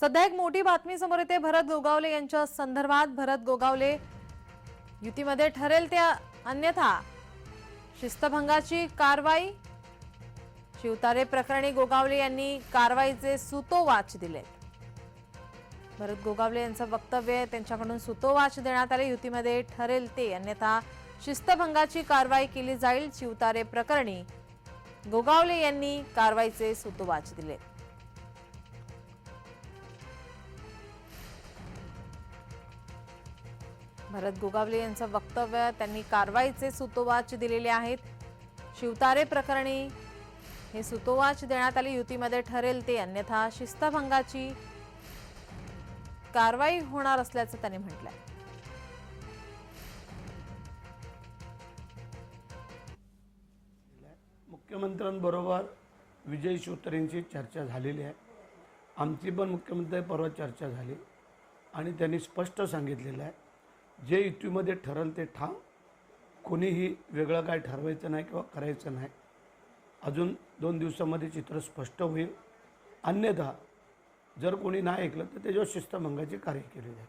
सध्या एक मोठी बातमी समोर येते. भरत गोगावले यांच्या संदर्भात भरत गोगावले युतीमध्ये ठरेल त्या अन्यथा. शिस्तभंगाची कारवाई शिवतारे प्रकरणी गोगावले यांनी कारवाईचे सुतोवाच दिले भरत गोगावले यांचं वक्तव्य त्यांच्याकडून सुतोवाच देण्यात आले. युतीमध्ये ठरेल ते अन्यथा शिस्तभंगाची कारवाई केली जाईल. शिवतारे प्रकरणी गोगावले यांनी कारवाईचे सुतोवाच दिले भरत गोगावले यांचं वक्तव्य त्यांनी कारवाईचे सुतोवाच दिलेले आहेत. शिवतारे प्रकरणी हे सुतोवाच देण्यात आले युतीमध्ये ठरेल ते अन्यथा शिस्तभंगाची कारवाई होणार असल्याचं त्यांनी म्हटलंय. मुख्यमंत्र्यांबरोबर विजय शिवतरेंची चर्चा झालेली आहे. आमची पण मुख्यमंत्री परवा चर्चा झाली आणि त्यांनी स्पष्ट सांगितलेलं आहे. जे युतीमध्ये ठरल ते ठाम. कोणीही वेगळं काय ठरवायचं नाही किंवा करायचं नाही. अजून दोन दिवसामध्ये चित्र स्पष्ट होईल. अन्यथा जर कोणी नाही ऐकलं तर त्याच्यावर शिस्तभंगाचे कार्य केले जाईल.